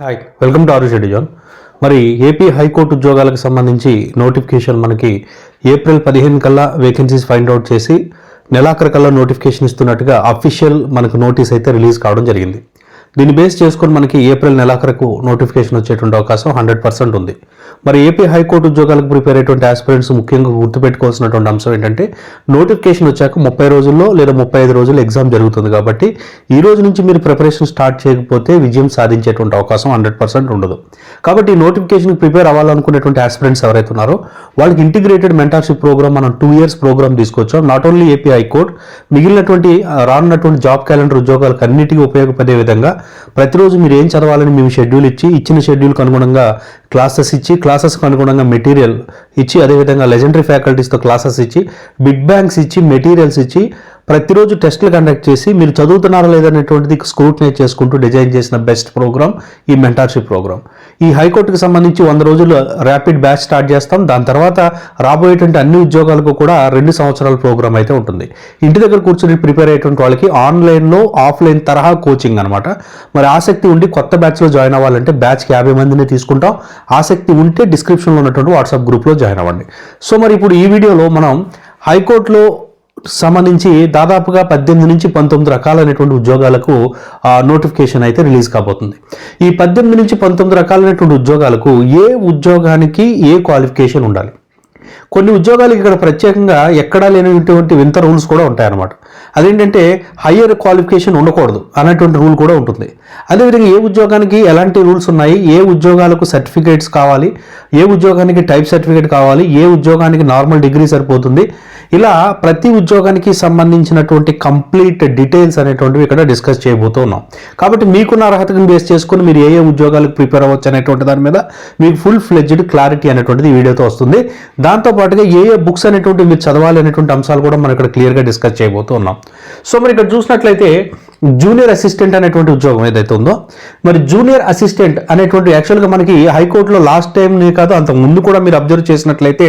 Hi welcome to our zone మరి AP high court ఉద్యోగాలకు సంబంధించి నోటిఫికేషన్ మనకి ఏప్రిల్ పదిహేను కల్లా వేకెన్సీస్ ఫైండ్ అవుట్ చేసి నెలాఖరు కల్లా నోటిఫికేషన్ ఇస్తున్నట్టుగా అఫీషియల్ మనకు నోటీస్ అయితే రిలీజ్ కావడం జరిగింది. దీన్ని బేస్ చేసుకొని మనకి ఏప్రిల్ నెలాఖరకు నోటిఫికేషన్ వచ్చేటువంటి అవకాశం హండ్రెడ్ పర్సెంట్ ఉంది. మరి ఏపీ హైకోర్టు ఉద్యోగాలకు ప్రిపేర్ అయ్యేటువంటి ఆస్పిరెంట్స్ ముఖ్యంగా గుర్తుపెట్టుకోవాల్సినటువంటి అంశం ఏంటంటే నోటిఫికేషన్ వచ్చాక ముప్పై రోజుల్లో లేదా ముప్పై ఐదు రోజుల్లో ఎగ్జామ్ జరుగుతుంది కాబట్టి ఈ రోజు నుంచి మీరు ప్రిపరేషన్ స్టార్ట్ చేయకపోతే విజయం సాధించేటువంటి అవకాశం హండ్రెడ్ పర్సెంట్ ఉండదు. కాబట్టి ఈ నోటిఫికేషన్ ప్రిపేర్ అవ్వాలనుకునేటువంటి ఆస్పిరెంట్స్ ఎవరైతే ఉన్నారో వాళ్ళకి ఇంటిగ్రేటెడ్ మెంటర్షిప్ ప్రోగ్రామ్ మనం టూ ఇయర్స్ ప్రోగ్రామ్ తీసుకొచ్చాం. Not only AP high court మిగిలినటువంటి రానున్నటువంటి జాబ్ క్యాలెండర్ ఉద్యోగాలకు అన్నిటికీ ఉపయోగపడే విధంగా ప్రతిరోజు మీరు ఏం చదవాలని మేము షెడ్యూల్ ఇచ్చి ఇచ్చిన షెడ్యూల్కి అనుగుణంగా క్లాసెస్ ఇచ్చి క్లాసెస్కి అనుగుణంగా మెటీరియల్ ఇచ్చి అదేవిధంగా లెజెండరీ ఫ్యాకల్టీస్తో క్లాసెస్ ఇచ్చి బిగ్ బ్యాంక్స్ ఇచ్చి మెటీరియల్స్ ఇచ్చి ప్రతిరోజు టెస్టులు కండక్ట్ చేసి మీరు చదువుతున్నారా లేదనేటువంటిది స్క్రూటినైజ్ చేసుకుంటూ డిజైన్ చేసిన బెస్ట్ ప్రోగ్రామ్ ఈ మెంటార్షిప్ ప్రోగ్రామ్ ఈ హైకోర్టుకు సంబంధించి వంద రోజులు ర్యాపిడ్ బ్యాచ్ స్టార్ట్ చేస్తాం. దాని తర్వాత రాబోయేటువంటి అన్ని ఉద్యోగాలకు కూడా రెండు సంవత్సరాల ప్రోగ్రామ్ అయితే ఉంటుంది. ఇంటి దగ్గర కూర్చొని ప్రిపేర్ అయ్యేటువంటి వాళ్ళకి ఆన్లైన్లో ఆఫ్లైన్ తరహా కోచింగ్ అనమాట మరి ఆసక్తి ఉండి కొత్త బ్యాచ్లో జాయిన్ అవ్వాలంటే బ్యాచ్కి యాభై మందిని తీసుకుంటాం. ఆసక్తి ఉంటే డిస్క్రిప్షన్లో ఉన్నటువంటి వాట్సాప్ గ్రూప్లో జాయిన్ అవ్వండి. సో మరి ఇప్పుడు ఈ వీడియోలో మనం హైకోర్టులో సంబంధించి దాదాపుగా పద్దెనిమిది నుంచి పంతొమ్మిది రకాలైనటువంటి ఉద్యోగాలకు నోటిఫికేషన్ అయితే రిలీజ్ కాబోతుంది. ఈ పద్దెనిమిది నుంచి పంతొమ్మిది రకాలైనటువంటి ఉద్యోగాలకు ఏ ఉద్యోగానికి ఏ క్వాలిఫికేషన్ ఉండాలి? కొన్ని ఉద్యోగాలకి ఇక్కడ ప్రత్యేకంగా ఎక్కడా లేనటువంటి వింత రూల్స్ కూడా ఉంటాయన్నమాట. అదేంటంటే హయ్యర్ క్వాలిఫికేషన్ ఉండకూడదు అన్నటువంటి రూల్ కూడా ఉంటుంది. అదేవిధంగా ఏ ఉద్యోగానికి ఎలాంటి రూల్స్ ఉన్నాయి? ఏ ఉద్యోగాలకు సర్టిఫికేట్స్ కావాలి? ఏ ఉద్యోగానికి టైప్ సర్టిఫికేట్ కావాలి? ఏ ఉద్యోగానికి నార్మల్ డిగ్రీ సరిపోతుంది? ఇలా ప్రతి ఉద్యోగానికి సంబంధించినటువంటి కంప్లీట్ డీటెయిల్స్ అనేటువంటివి ఇక్కడ డిస్కస్ చేయబోతూ ఉన్నాం. కాబట్టి మీకున్న అర్హతను బేస్ చేసుకుని మీరు ఏ ఏ ఉద్యోగాలకు ప్రిపేర్ అవ్వచ్చు అనేటువంటి దాని మీద మీకు ఫుల్ ఫ్లెడ్జ్డ్ క్లారిటీ అనేటువంటిది ఈ వీడియోతో వస్తుంది. దాంతో పాటుగా ఏ ఏ బుక్స్ అనేటువంటి మీరు చదవాలి అనేటువంటి అంశాలు కూడా మనం ఇక్కడ క్లియర్గా డిస్కస్ చేయబోతూ ఉన్నాం. సో మరి ఇక్కడ చూసినట్లయితే జూనియర్ అసిస్టెంట్ అనేటువంటి ఉద్యోగం ఏదైతే ఉందో మరి జూనియర్ అసిస్టెంట్ అనేటువంటి యాక్చువల్గా మనకి హైకోర్టులో లాస్ట్ టైం కాదు అంతకు ముందు కూడా మీరు అబ్జర్వ్ చేసినట్లయితే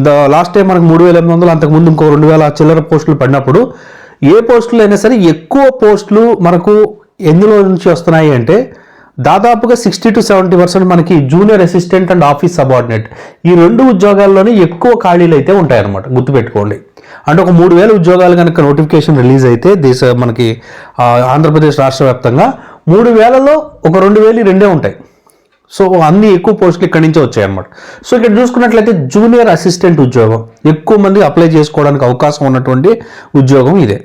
ద లాస్ట్ టైం మనకు మూడు వేల ఎనిమిది వందలు అంతకు ముందు ఇంకో రెండు వేల చిల్లర పోస్టులు పడినప్పుడు ఏ పోస్టులు అయినా సరే ఎక్కువ పోస్టులు మనకు ఎందులో నుంచి వస్తున్నాయి అంటే దాదాపుగా సిక్స్టీ టు సెవెంటీ పర్సెంట్ మనకి junior assistant and office subordinate ఈ రెండు ఉద్యోగాల్లోనే ఎక్కువ ఖాళీలు అయితే ఉంటాయన్నమాట. గుర్తుపెట్టుకోండి. అంటే ఒక మూడు వేల ఉద్యోగాలు కనుక నోటిఫికేషన్ రిలీజ్ అయితే దేశ మనకి ఆంధ్రప్రదేశ్ రాష్ట్ర వ్యాప్తంగా మూడు వేలలో ఒక రెండు వేలు రెండే ఉంటాయి. సో అన్ని ఎక్కువ పోస్టులు ఇక్కడి నుంచే వచ్చాయన్నమాట. సో ఇక్కడ చూసుకున్నట్లయితే జూనియర్ అసిస్టెంట్ ఉద్యోగం. ఎక్కువ మంది అప్లై చేసుకోవడానికి అవకాశం ఉన్నటువంటి ఉద్యోగం ఇదే.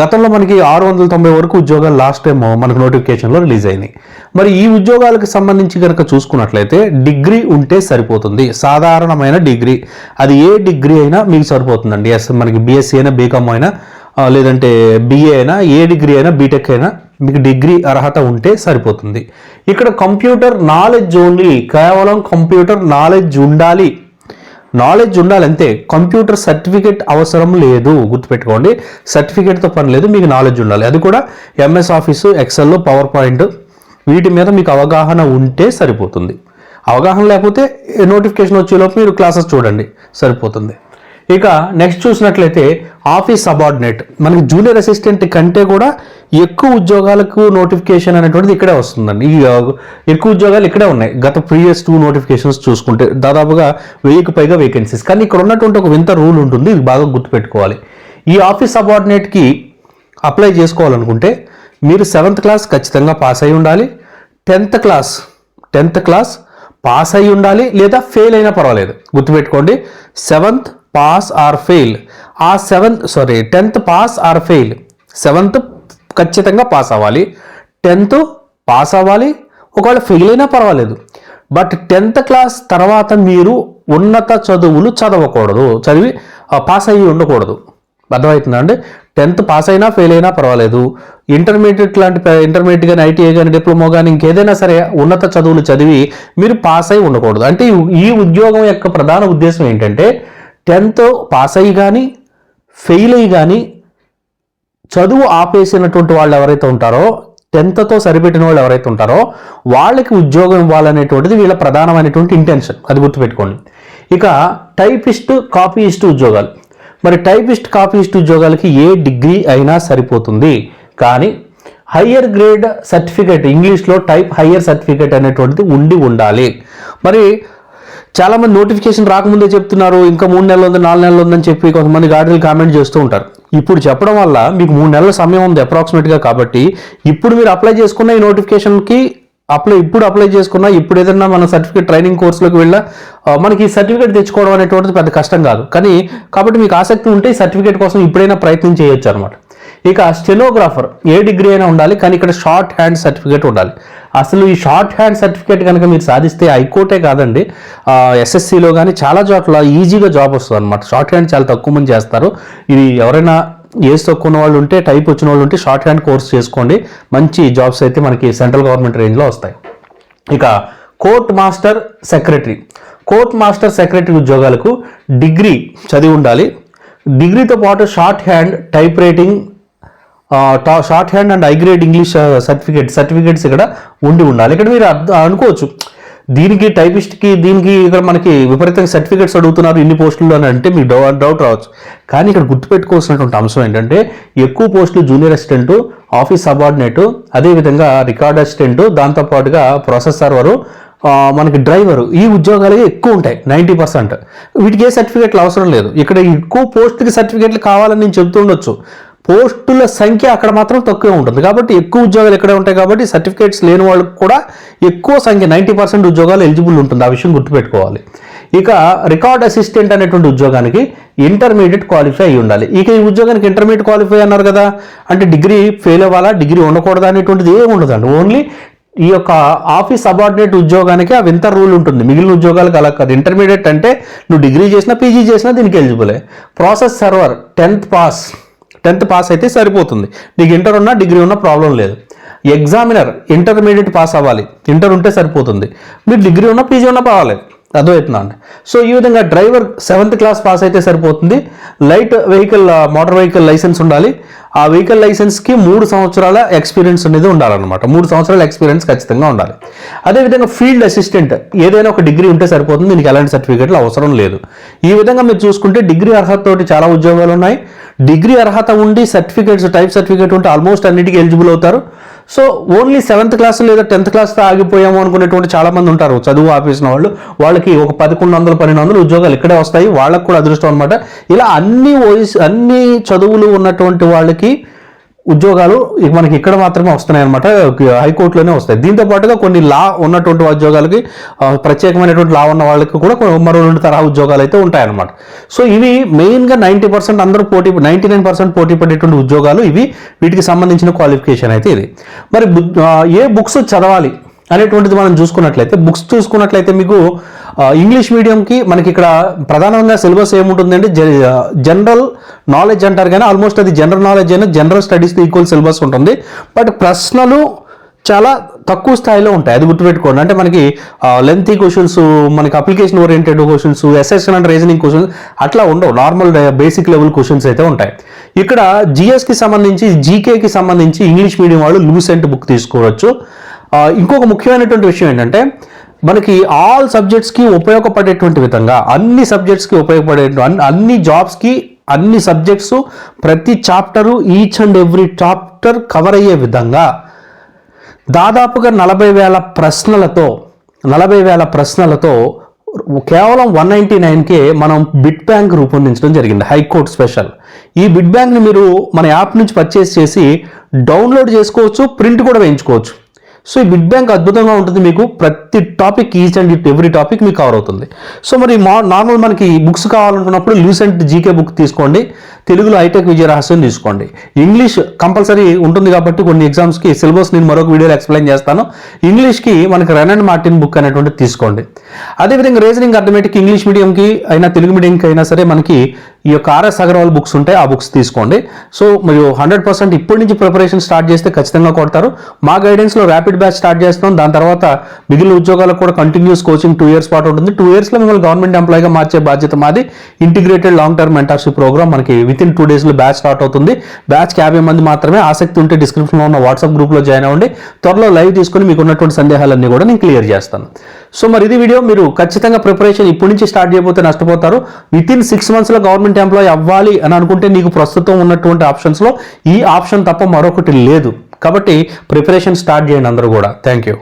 గతంలో మనకి ఆరు వందల తొంభై వరకు ఉద్యోగాలు లాస్ట్ టైం మనకు నోటిఫికేషన్లో రిలీజ్ అయినాయి. మరి ఈ ఉద్యోగాలకు సంబంధించి కనుక చూసుకున్నట్లయితే డిగ్రీ ఉంటే సరిపోతుంది. సాధారణమైన డిగ్రీ. అది ఏ డిగ్రీ అయినా మీకు సరిపోతుందండి. ఎస్ మనకి బీఎస్సీ అయినా బీకామ్ అయినా లేదంటే బిఏ అయినా ఏ డిగ్రీ అయినా బీటెక్ అయినా మీకు డిగ్రీ అర్హత ఉంటే సరిపోతుంది. ఇక్కడ కంప్యూటర్ నాలెడ్జ్ ఓన్లీ కేవలం కంప్యూటర్ నాలెడ్జ్ ఉండాలి. నాలెడ్జ్ ఉండాలంటే కంప్యూటర్ సర్టిఫికేట్ అవసరం లేదు. గుర్తుపెట్టుకోండి సర్టిఫికేట్తో పని లేదు మీకు నాలెడ్జ్ ఉండాలి. అది కూడా MS office excel power point వీటి మీద మీకు అవగాహన ఉంటే సరిపోతుంది. అవగాహన లేకపోతే నోటిఫికేషన్ వచ్చేలోపు మీరు క్లాసెస్ చూడండి సరిపోతుంది. ఇక నెక్స్ట్ చూసినట్లయితే ఆఫీస్ సబార్డినేట్ మనకి జూనియర్ అసిస్టెంట్ కంటే కూడా ఎక్కువ ఉద్యోగాలకు నోటిఫికేషన్ అనేటువంటిది ఇక్కడే వస్తుందండి. ఈ ఎక్కువ ఉద్యోగాలు ఇక్కడే ఉన్నాయి. గత ప్రీవియస్ టూ నోటిఫికేషన్స్ చూసుకుంటే దాదాపుగా వెయ్యికి పైగా వేకెన్సీస్ కానీ ఇక్కడ ఉన్నటువంటి ఒక వింత రూల్ ఉంటుంది ఇది బాగా గుర్తుపెట్టుకోవాలి. ఈ ఆఫీస్ సబార్డినేట్కి అప్లై చేసుకోవాలనుకుంటే మీరు సెవెంత్ క్లాస్ ఖచ్చితంగా పాస్ అయి ఉండాలి. Tenth class tenth class pass అయి ఉండాలి లేదా ఫెయిల్ అయినా పర్వాలేదు. గుర్తుపెట్టుకోండి సెవెంత్ పాస్ ఆర్ ఫెయిల్ ఆ seventh sorry tenth pass or fail seventh ఖచ్చితంగా పాస్ అవ్వాలి. టెన్త్ పాస్ అవ్వాలి. ఒకవేళ ఫెయిల్ అయినా పర్వాలేదు. బట్ టెన్త్ క్లాస్ తర్వాత మీరు ఉన్నత చదువులు చదవకూడదు. చదివి ఆ, పాస్ అయ్యి ఉండకూడదు. అర్థమవుతుందా అండి? టెన్త్ పాస్ అయినా ఫెయిల్ అయినా పర్వాలేదు. ఇంటర్మీడియట్ లాంటి ఇంటర్మీడియట్ కానీ ఐటీఐ కానీ డిప్లొమా కానీ ఇంకేదైనా సరే ఉన్నత చదువులు చదివి మీరు పాస్ అయి ఉండకూడదు. అంటే ఈ ఉద్యోగం యొక్క ప్రధాన ఉద్దేశం ఏంటంటే టెన్త్ పాస్ అయ్యి కానీ ఫెయిల్ అయ్యి కానీ చదువు ఆపేసినటువంటి వాళ్ళు ఎవరైతే ఉంటారో టెన్త్తో సరిపెట్టిన వాళ్ళు ఎవరైతే ఉంటారో వాళ్ళకి ఉద్యోగం ఇవ్వాలనేటువంటిది వీళ్ళ ప్రధానమైనటువంటి ఇంటెన్షన్ అది గుర్తుపెట్టుకోండి. ఇక టైపిస్ట్ కాపీయిస్ట్ ఉద్యోగాలు. మరి టైపిస్ట్ కాపీయిస్ట్ ఉద్యోగాలకి ఏ డిగ్రీ అయినా సరిపోతుంది. కానీ హయ్యర్ గ్రేడ్ సర్టిఫికేట్ ఇంగ్లీష్లో టైప్ హయ్యర్ సర్టిఫికేట్ అనేటువంటిది ఉండి ఉండాలి. మరి చాలా మంది నోటిఫికేషన్ రాకముందే చెప్తున్నారు ఇంకా మూడు నెలలు ఉంది నాలుగు నెలలు ఉందని చెప్పి కొంతమంది గాడిలు కామెంట్ చేస్తూ ఉంటారు. ఇప్పుడు చెప్పడం వల్ల మీకు మూడు నెలల సమయం ఉంది అప్రాక్సిమేట్గా కాబట్టి ఇప్పుడు మీరు అప్లై చేసుకున్న ఈ నోటిఫికేషన్కి అప్లై ఇప్పుడు అప్లై చేసుకున్నా ఇప్పుడు ఏదైనా మన సర్టిఫికేట్ ట్రైనింగ్ కోర్సులోకి వెళ్ళా మనకి ఈ సర్టిఫికేట్ తెచ్చుకోవడం అనేటువంటిది పెద్ద కష్టం కాదు. కానీ కాబట్టి మీకు ఆసక్తి ఉంటే ఈ సర్టిఫికేట్ కోసం ఇప్పుడైనా ప్రయత్నం చేయొచ్చు అనమాట ఇక స్టెనోగ్రాఫర్ ఏ డిగ్రీ అయినా ఉండాలి కానీ ఇక్కడ షార్ట్ హ్యాండ్ సర్టిఫికేట్ ఉండాలి. అసలు ఈ షార్ట్ హ్యాండ్ సర్టిఫికేట్ కనుక మీరు సాధిస్తే హైకోర్టే కాదండి. ఎస్ఎస్సిలో కానీ చాలా చోట్ల ఈజీగా జాబ్ వస్తుంది అనమాట షార్ట్ హ్యాండ్ చాలా తక్కువ మంది చేస్తారు. ఇది ఎవరైనా ఏజ్ తక్కువ వాళ్ళు ఉంటే టైప్ వచ్చిన వాళ్ళు ఉంటే షార్ట్ హ్యాండ్ కోర్స్ చేసుకోండి. మంచి జాబ్స్ అయితే మనకి సెంట్రల్ గవర్నమెంట్ రేంజ్లో వస్తాయి. ఇక court master secretary. Court master secretary ఉద్యోగాలకు డిగ్రీ చదివి ఉండాలి. డిగ్రీతో పాటు shorthand type writing shorthand and I grade English certificate certificates ఇక్కడ ఉండి ఉండాలి. ఇక్కడ మీరు అర్థ- అనుకోవచ్చు. దీనికి టైపిస్ట్కి దీనికి ఇక్కడ మనకి విపరీతంగా సర్టిఫికేట్స్ అడుగుతున్నారు ఇన్ని పోస్టులు అని అంటే మీకు డౌ డౌట్ రావచ్చు. కానీ ఇక్కడ గుర్తుపెట్టుకోవాల్సినటువంటి అంశం ఏంటంటే ఎక్కువ పోస్టులు జూనియర్ అసిస్టెంట్ ఆఫీస్ సబార్డినేటు అదేవిధంగా రికార్డ్ అసిస్టెంట్ దాంతోపాటుగా ప్రాసెస్ సర్వరు మనకి డ్రైవరు ఈ ఉద్యోగాలు ఎక్కువ ఉంటాయి నైంటీ పర్సెంట్ వీటికి ఏ సర్టిఫికేట్లు అవసరం లేదు. ఇక్కడ ఎక్కువ పోస్ట్కి సర్టిఫికేట్లు కావాలని నేను చెప్తుండొచ్చు పోస్టుల సంఖ్య అక్కడ మాత్రం తక్కువే ఉంటుంది. కాబట్టి ఎక్కువ ఉద్యోగాలు ఇక్కడే ఉంటాయి కాబట్టి సర్టిఫికేట్స్ లేని వాళ్ళకు కూడా ఎక్కువ సంఖ్య నైంటీ పర్సెంట్ ఉద్యోగాలు ఎలిజిబుల్ ఉంటుంది. ఆ విషయం గుర్తుపెట్టుకోవాలి. ఇక రికార్డ్ అసిస్టెంట్ అనేటువంటి ఉద్యోగానికి ఇంటర్మీడియట్ క్వాలిఫై అయి ఉండాలి. ఇక ఈ ఉద్యోగానికి ఇంటర్మీడియట్ క్వాలిఫై అన్నారు కదా అంటే డిగ్రీ ఫెయిల్ అవ్వాలా డిగ్రీ ఉండకూడదా అనేటువంటిది ఏమి ఉండదండి. ఓన్లీ ఈ యొక్క ఆఫీస్ సబార్డినేట్ ఉద్యోగానికి ఆ వింత రూల్ ఉంటుంది. మిగిలిన ఉద్యోగాలకు అలా కాదు. ఇంటర్మీడియట్ అంటే నువ్వు డిగ్రీ చేసినా పీజీ చేసినా దీనికి ఎలిజిబులే. Process server tenth pass. Tenth pass అయితే సరిపోతుంది. నీకు ఇంటర్ ఉన్నా డిగ్రీ ఉన్నా ప్రాబ్లం లేదు. ఎగ్జామినర్ ఇంటర్మీడియట్ పాస్ అవ్వాలి. ఇంటర్ ఉంటే సరిపోతుంది. మీరు డిగ్రీ ఉన్నా పీజీ ఉన్నా పర్వాలేదు. అర్థమవుతుందా అండి సో ఈ విధంగా డ్రైవర్ సెవెంత్ క్లాస్ పాస్ అయితే సరిపోతుంది. Light vehicle motor vehicle licence ఉండాలి. ఆ వెహికల్ లైసెన్స్కి మూడు సంవత్సరాల ఎక్స్పీరియన్స్ అనేది ఉండాలన్నమాట. మూడు సంవత్సరాల ఎక్స్పీరియన్స్ ఖచ్చితంగా ఉండాలి. అదేవిధంగా ఫీల్డ్ అసిస్టెంట్ ఏదైనా ఒక డిగ్రీ ఉంటే సరిపోతుంది. దీనికి ఎలాంటి సర్టిఫికేట్లు అవసరం లేదు. ఈ విధంగా మీరు చూసుకుంటే డిగ్రీ అర్హత తోటి చాలా ఉద్యోగాలు ఉన్నాయి. డిగ్రీ అర్హత ఉండి సర్టిఫికేట్స్ టైప్ సర్టిఫికేట్ ఉంటే ఆల్మోస్ట్ అన్నిటికీ ఎలిజిబుల్ అవుతారు. సో ఓన్లీ సెవెంత్ క్లాస్ లేదా టెన్త్ క్లాస్తో ఆగిపోయాము అనుకునేటువంటి చాలామంది ఉంటారు. చదువు ఆపేసిన వాళ్ళు. వాళ్ళకి ఒక పదకొండు వందలు పన్నెండు వందలు ఉద్యోగాలు ఇక్కడే వస్తాయి. వాళ్ళకి కూడా అదృష్టం అనమాట ఇలా అన్ని వయసు అన్ని చదువులు ఉన్నటువంటి వాళ్ళకి ఉద్యోగాలు మనకి ఇక్కడ మాత్రమే వస్తున్నాయి అనమాట హైకోర్టులోనే వస్తాయి. దీంతో పాటుగా కొన్ని లా ఉన్నటువంటి ఉద్యోగాలకి ప్రత్యేకమైనటువంటి లా ఉన్న వాళ్ళకి కూడా మరో రెండు తరహా ఉద్యోగాలు అయితే ఉంటాయన్నమాట. సో ఇవి మెయిన్గా నైంటీ పర్సెంట్ అందరూ పోటీ నైంటీ నైన్ పర్సెంట్ పోటీ పడేటువంటి ఉద్యోగాలు ఇవి వీటికి సంబంధించిన క్వాలిఫికేషన్ అయితే ఇది. మరి ఏ బుక్స్ చదవాలి? అనేటువంటిది మనం చూసుకున్నట్లయితే బుక్స్ చూసుకున్నట్లయితే మీకు ఇంగ్లీష్ మీడియంకి మనకి ఇక్కడ ప్రధానంగా సిలబస్ ఏముంటుందంటే జ- జనరల్ నాలెడ్జ్ అంటారు కానీ ఆల్మోస్ట్ అది జనరల్ నాలెడ్జ్ అయినా జనరల్ స్టడీస్ ఈక్వల్ సిలబస్ ఉంటుంది. బట్ ప్రశ్నలు చాలా తక్కువ స్థాయిలో ఉంటాయి అది గుర్తుపెట్టుకోండి. అంటే మనకి లెంతీ క్వశ్చన్స్ మనకి application oriented questions SSN and reasoning questions అట్లా ఉండవు. నార్మల్ బేసిక్ లెవెల్ క్వశ్చన్స్ అయితే ఉంటాయి. ఇక్కడ జిఎస్కి సంబంధించి జీకేకి సంబంధించి ఇంగ్లీష్ మీడియం వాళ్ళు లూసెంట్ బుక్ తీసుకోవచ్చు. ఇంకొక ముఖ్యమైనటువంటి విషయం ఏంటంటే మనకి ఆల్ సబ్జెక్ట్స్కి ఉపయోగపడేటువంటి విధంగా అన్ని సబ్జెక్ట్స్కి ఉపయోగపడే అన్ని- జాబ్స్కి అన్ని సబ్జెక్ట్స్ ప్రతి chapter each and every chapter cover అయ్యే విధంగా దాదాపుగా నలభై వేల ప్రశ్నలతో నలభై వేల ప్రశ్నలతో కేవలం వన్ నైంటీ నైన్కే మనం బిట్ బ్యాంక్ రూపొందించడం జరిగింది హైకోర్టు స్పెషల్. ఈ బిట్ బ్యాంక్ని మీరు మన యాప్ నుంచి పర్చేస్ చేసి డౌన్లోడ్ చేసుకోవచ్చు ప్రింట్ కూడా వేయించుకోవచ్చు. సో ఈ బిడ్ బ్యాంక్ అద్భుతంగా ఉంటుంది మీకు ప్రతి topic each and it every topic మీకు కవర్ అవుతుంది. సో మరి మా నార్మల్ మనకి బుక్స్ కావాలనుకున్నప్పుడు లూసెంట్ జీకే బుక్ తీసుకోండి. తెలుగులో హైటెక్ విజయ రహస్యం తీసుకోండి. ఇంగ్లీష్ కంపల్సరీ ఉంటుంది కాబట్టి కొన్ని ఎగ్జామ్స్కి సిలబస్ నేను మరొక వీడియోలో ఎక్స్ప్లెయిన్ చేస్తాను. ఇంగ్లీష్కి మనకి రన్ అండ్ మార్టిన్ బుక్ అనేటువంటిది తీసుకోండి. అదేవిధంగా రీజనింగ్ అర్థమేటిక్ ఇంగ్లీష్ మీడియంకి అయినా తెలుగు మీడియంకి అయినా సరే మనకి ఈ యొక్క ఆర్ఎస్ అగర్వాల్ బుక్స్ ఉంటాయి. ఆ బుక్స్ తీసుకోండి. సో మీరు హండ్రెడ్ పర్సెంట్ ఇప్పటి నుంచి ప్రిపరేషన్ స్టార్ట్ చేస్తే ఖచ్చితంగా కొడతారు. మా గైడెన్స్లో ర్యాపిడ్ బ్యాచ్ స్టార్ట్ చేస్తున్నాం. దాని తర్వాత మిగిలిన ఉద్యోగాలకు కూడా కంటిన్యూస్ కోచింగ్ టూ ఇయర్స్ పాటు ఉంటుంది. టూ ఇయర్స్లో మిమ్మల్ని గవర్నమెంట్ ఎంప్లాయీగా మార్చే బాధ్యత మాది. Integrated long term mentorship programme మనకి విత్ ఇన్ టూ డేస్లో బ్యాచ్ స్టార్ట్ అవుతుంది. బ్యాచ్కి యాభై మంది మాత్రమే ఆసక్తి ఉంటే డిస్క్రిప్షన్లో ఉన్న వాట్సాప్ గ్రూప్లో జాయిన్ అవ్వండి. త్వరలో లైవ్ తీసుకుని మీకు ఉన్నటువంటి సందేహాలన్నీ కూడా నేను క్లియర్ చేస్తాను. సో మరి ఇది వీడియో మీరు ఖచ్చితంగా ప్రిపరేషన్ ఇప్పటి నుంచి స్టార్ట్ చేయకపోతే నష్టపోతారు. విత్ ఇన్ సిక్స్ మంత్స్లో గవర్నమెంట్ ఎంప్లాయీ అవ్వాలి అని అనుకుంటే నీకు ప్రస్తుతం ఉన్నటువంటి ఆప్షన్స్లో ఈ ఆప్షన్ తప్ప మరొకటి లేదు. కాబట్టి ప్రిపరేషన్ స్టార్ట్ చేయండి అందరూ కూడా. Thank you